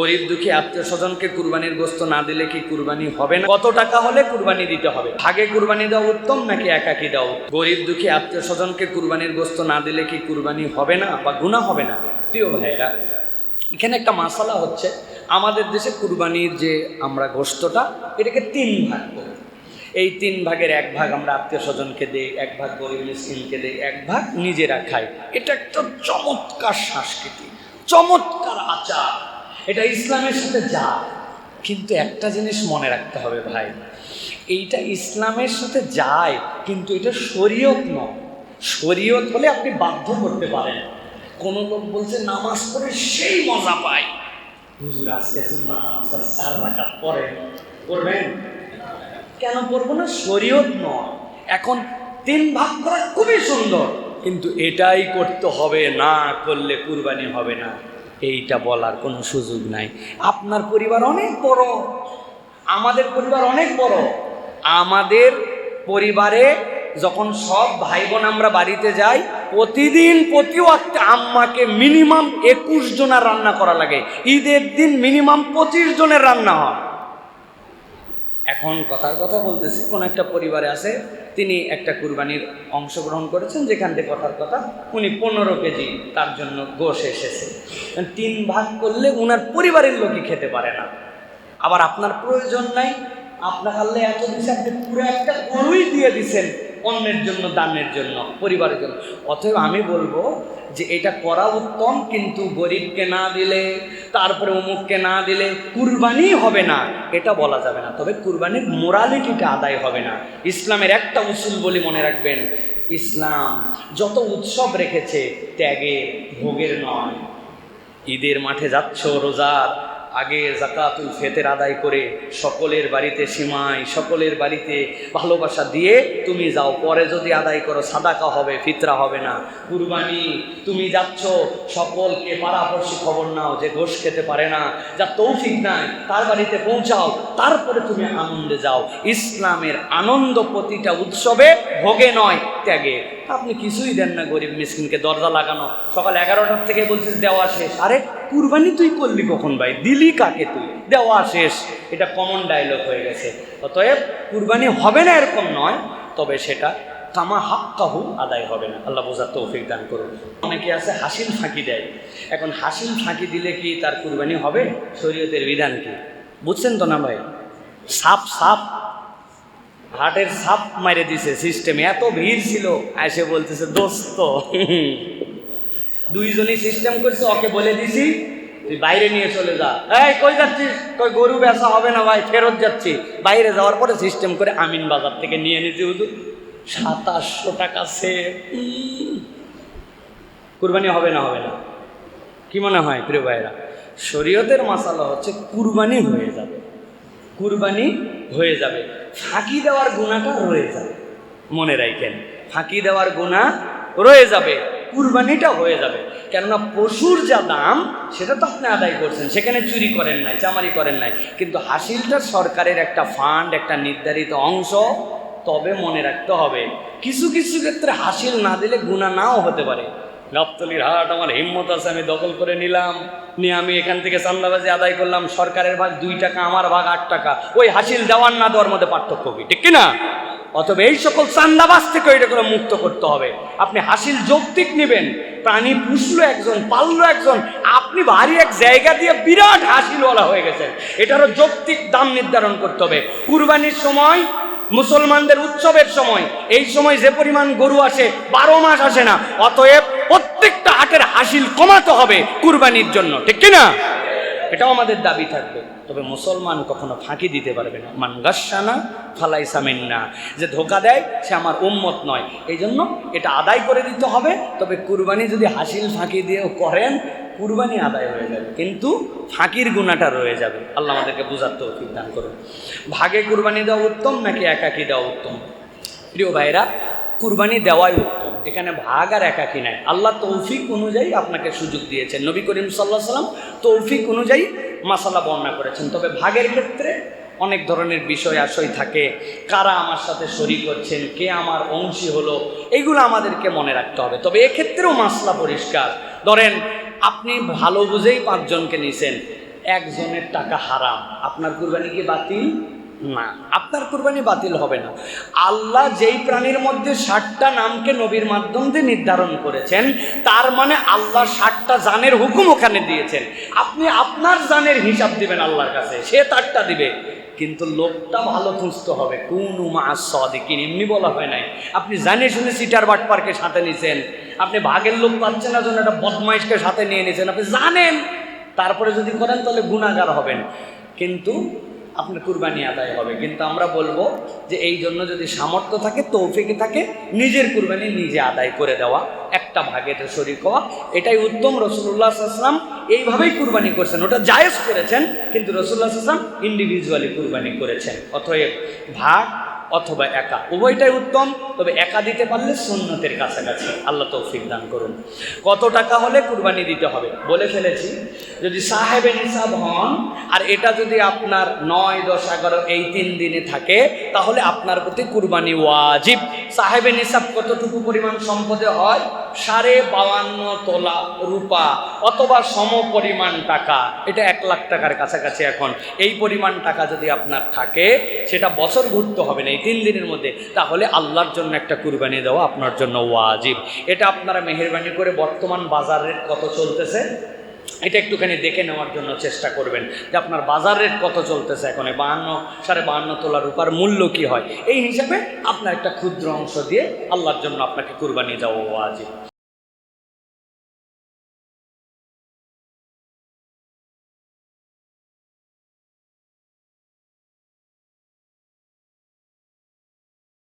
গরিব দুঃখী আত্মীয় স্বজনকে কুরবানির গোস্ত না দিলে কি কুরবানি হবে না? কত টাকা হলে কুরবানি দিতে হবে? ভাগে কুরবানি দেওয়া উত্তম নাকি একাকি দেওয়া? গরিব দুঃখী আত্মীয় স্বজনকে কুরবানির গোস্ত না দিলে কি কুরবানি হবে না বা গুণা হবে না? প্রিয় ভাইয়েরা, এখানে একটা মশালা হচ্ছে, আমাদের দেশে কুরবানির যে আমরা গোস্তটা, এটাকে তিন ভাগ করি এই তিন ভাগের এক ভাগ আমরা আত্মীয় স্বজনকে দিই, এক ভাগ গরিব মিসকিনকে দিই, এক ভাগ নিজেরা খাই। এটা একটা চমৎকার সংস্কৃতি চমৎকার আচার। এটা ইসলামের সাথে যা কিন্তু একটা জিনিস মনে রাখতে হবে ভাই, এইটা ইসলামের সাথে যায়, কিন্তু এটা শরীয়ত নয়। শরীয়ত হলে আপনি বাধ্য করতে পারেন। কোন লোক বলছে, নামাজ পড়ে সেই মজা পায় হুজুর, আজকে নামাজটা চার রাকাত পরে করবেন কেন পড়ব না? শরীয়ত নয়। এখন তিন ভাগ করা খুবই সুন্দর। কিন্তু এটাই করতে হবে, না করলে কুরবানি হবে না। এইটা বলার কোনো সুযোগ নাই। আপনার পরিবার অনেক বড়। আমাদের পরিবার অনেক বড়। আমাদের পরিবারে যখন সব ভাই বোন আমরা বাড়িতে যাই, প্রতিদিন প্রতি ওয়াক্তে আম্মাকে মিনিমাম একুশ জনের রান্না করা লাগে। ঈদের দিন মিনিমাম পঁচিশ জনের রান্না হয়। এখন কথার কথা বলতেছি, কোন একটা পরিবারে আছে, তিনি একটা কুরবানির অংশগ্রহণ করেছেন, যেখান থেকে কথার কথা উনি পনেরো কেজি তার জন্য গোশ এসেছে। তিন ভাগ করলে উনার পরিবারের লোকই খেতে পারে না। আবার আপনার প্রয়োজন নাই, আপনার হাল্লে এত দিচ্ছে আপনি পুরো একটা গরুই দিয়ে দিছেন। অন্যের জন্য, দানের জন্য, পরিবারের জন্য। অতএব আমি বলব যে এটা করা উত্তম, কিন্তু গরিবকে না দিলে, তারপরে অমুককে না দিলে কুরবানি হবে না, এটা বলা যাবে না। তবে কুরবানির মোরালিটিটা আদায় হবে না। ইসলামের একটা উসুল বলে মনে রাখবেন, ইসলাম যত উৎসব রেখেছে, ত্যাগে, ভোগের নয়। ঈদের মাঠে যাচ্ছ রোজার আগে জাকাতুল ফেতের আদায় করে সকলের বাড়িতে সীমাই সকলের বাড়িতে ভালোবাসা দিয়ে তুমি যাও। পরে যদি আদায় করো, সাদাকা হবে, ফিতরা হবে না। কুরবানি, তুমি যাচ্ছ, সকলকে পাড়াপড়শি খবর নাও যে গোশ খেতে পারে না। যা তৌফিক নাই, তার বাড়িতে পৌঁছাও, তারপরে তুমি আনন্দে যাও। ইসলামের আনন্দ প্রতিটা উৎসবে ভোগে নয়। ত্যাগে। আপনি কিছুই দেন না, গরিব মিসকিনকে। দরজা লাগানো। সকাল এগারোটার থেকে বলছিস, দেওয়া শেষ। আরে, কুরবানি তুই করলি কখন ভাই? দিলি কাকে তুই? দেওয়া শেষ। এটা কমন ডায়লগ হয়ে গেছে। অতএব, কুরবানি হবে না এরকম নয়, তবে সেটা কামা হাক্কাহু আদায় হবে না। আল্লাহ বোঝার তৌফিক দান করুন। অনেকে আছে, হাসিল ফাঁকি দেয়। এখন হাসিল ফাঁকি দিলে কি তার কুরবানি হবে? শরীয়তের বিধান কি? বুঝছেন তো না ভাই? সাপ সাপ হাটের সাপ মারে দিছে সিস্টেমে এত ভিড় ছিল এসে বলতেছে, দোস্ত, দুইজনই সিস্টেম করছে, ওকে বলে দিছি, তুই বাইরে নিয়ে চলে যা। এই, কই যাচ্ছিস? কই গরু বেচা হবে না ভাই, ফেরত যাচ্ছি। বাইরে যাওয়ার পরে সিস্টেম করে আমিন বাজার থেকে নিয়ে নিছি হুজুর, সাতাশশো টাকা সে কুরবানি হবে না হবে না। কি মনে হয়, প্রিয় ভাইরা শরীয়তের মশালা হচ্ছে, কুরবানি হয়ে যাবে। কুরবানি হয়ে যাবে। ফাঁকি দেওয়ার গুণাটা রয়ে যাবে। মনে রাখেন ফাঁকি দেওয়ার গুণা রয়ে যাবে। কুরবানিটা হয়ে যাবে। কেননা পশুর যা দাম সেটা তো আপনি আদায় করছেন। সেখানে চুরি করেন নাই চামারি করেন নাই। কিন্তু হাসিলটা সরকারের একটা ফান্ড একটা নির্ধারিত অংশ তবে মনে রাখতে হবে কিছু কিছু ক্ষেত্রে হাসিল না দিলে গুণা নাও হতে পারে। গাবতলির হাট, আমার হিম্মত আছে, আমি দখল করে নিলাম। নিয়ে আমি এখান থেকে চান্দাবাজি আদায় করলাম, সরকারের ভাগ দুই টাকা, আমার ভাগ আট টাকা। ওই হাসিল দেওয়ার না দেওয়ার মধ্যে পার্থক্য কি, ঠিক কিনা? অথবা এই সকল চান্দাবাজ থেকে এটাগুলো মুক্ত করতে হবে। আপনি হাসিল যৌক্তিক নেবেন, প্রাণী পুষলো একজন, পাললো একজন, আপনি ভারী এক জায়গা দিয়ে বিরাট হাসিলওয়ালা হয়ে গেছেন। এটারও যৌক্তিক দাম নির্ধারণ করতে হবে। কুরবানির সময়, মুসলমানদের উৎসবের সময়, এই সময় যে পরিমাণ গরু আসে, বারো মাস আসে না। অতএব প্রত্যেকটা হাটের হাসিল কমাতে হবে কুরবানির জন্য, ঠিক কিনা? এটাও আমাদের দাবি থাকবে। তবে মুসলমান কখনো ফাঁকি দিতে পারবে না। মানগাসানা ফালাই না যে ধোকা দেয়, সে আমার উম্মত নয়। এই জন্য এটা আদায় করে দিতে হবে। তবে কুরবানি যদি হাসিল ফাঁকি দিয়েও করেন, কুরবানি আদায় হয়ে যাবে। কিন্তু ফাঁকির গুণাটা রয়ে যাবে। আল্লাহ আমাদেরকে বোঝার তৌফিক দান করুন। ভাগে কুরবানি দেওয়া উত্তম, নাকি একাকি দেওয়া উত্তম? প্রিয় ভাইরা কুরবানি দেওয়াই উত্তম। এখানে ভাগ আর একাকি নাই। আল্লাহ তৌফিক অনুযায়ী আপনাকে সুযোগ দিয়েছেন। নবী করিম সাল্লাহ সাল্লাম তৌফিক অনুযায়ী মাসালা বর্ণনা করেছেন। তবে ভাগের ক্ষেত্রে অনেক ধরনের বিষয় আশয় থাকে। কারা আমার সাথে শরিক করছেন কে আমার অংশী হলো? এগুলো আমাদেরকে মনে রাখতে হবে। তবে এক্ষেত্রেও মাসলা পরিষ্কার। ধরেন, আপনি ভালো বুঝেই পাঁচজনকে নিছেন। একজনের টাকা হারাম। আপনার কুরবানি কি বাতিল? না, আপনার কুরবানি বাতিল হবে না। আল্লাহ যেই প্রাণীর মধ্যে ষাটটা নামকে নবীর মাধ্যম দিয়ে নির্ধারণ করেছেন, তার মানে আল্লাহ ষাটটা জানের হুকুম ওখানে দিয়েছেন। আপনি আপনার জানের হিসাব দিবেন আল্লাহর কাছে, সে তারটা দিবে। কিন্তু লোকটা ভালো খুঁজতে হবে। কোন মা সদিকিন, এমনি বলা হয় নাই। আপনি জানে শুনে সিটার বাট পার্কে সাথে নিয়েছেন আপনি ভাগের লোক পাচ্ছেন না জন্য একটা বদমাইশকে সাথে নিয়ে নিয়েছেন আপনি জানেন, তারপরে যদি করেন তাহলে গুণাগার হবেন। কিন্তু আপনার কুরবানি আদায় হবে। কিন্তু আমরা বলব যে এই জন্য যদি সামর্থ্য থাকে, তৌফিকে থাকে, নিজের কুরবানি নিজে আদায় করে দেওয়া, একটা ভাগেতে শরিক হওয়া এটাই উত্তম রসুল্লাহ আসলাম এইভাবেই কুরবানি করছেন। ওটা জায়েজ করেছেন, কিন্তু রসুল্লাহ আসলাম ইন্ডিভিজুয়ালি কুরবানি করেছেন। অতএব ভাগ অথবা একা। উভয়টাই উত্তম, তবে একা দিতে পারলে সুন্নতের কাছাকাছি। আল্লাহ তৌফিক দান করুন। কত টাকা হলে কুরবানি দিতে হবে? বলে ফেলেছি। যদি সাহেবে নিসাব হন, আর এটা যদি আপনার নয়, দশ, এগারো, এই তিন দিনে থাকে, তাহলে আপনার প্রতি কুরবানি ওয়াজিব। সাহেবে নিসাব কতটুকু পরিমাণ সম্পদে হয়? সাড়ে বাউান্ন তোলা রূপা অথবা সম পরিমাণ টাকা, এটা এক লাখ টাকার কাছাকাছি এখন। এই পরিমাণ টাকা যদি আপনার থাকে, সেটা বছর ঘুরতে হবে না, এই তিন দিনের মধ্যে, তাহলে আল্লাহর জন্য একটা কুরবানি দেওয়া আপনার জন্য ওয়াজিব। এটা আপনারা মেহরবানি করে বর্তমান বাজার রেট কত চলতেছে? এটা একটুখানি দেখে নেওয়ার জন্য চেষ্টা করবেন যে আপনার বাজার রেট কত চলতেছে এখন? বাহান্ন, সাড়ে বাহান্ন তোলা রূপার মূল্য কি হয়? এই হিসাবে আপনার একটা ক্ষুদ্র অংশ দিয়ে আল্লাহর জন্য আপনাকে কুরবানি দেওয়া ওয়াজিব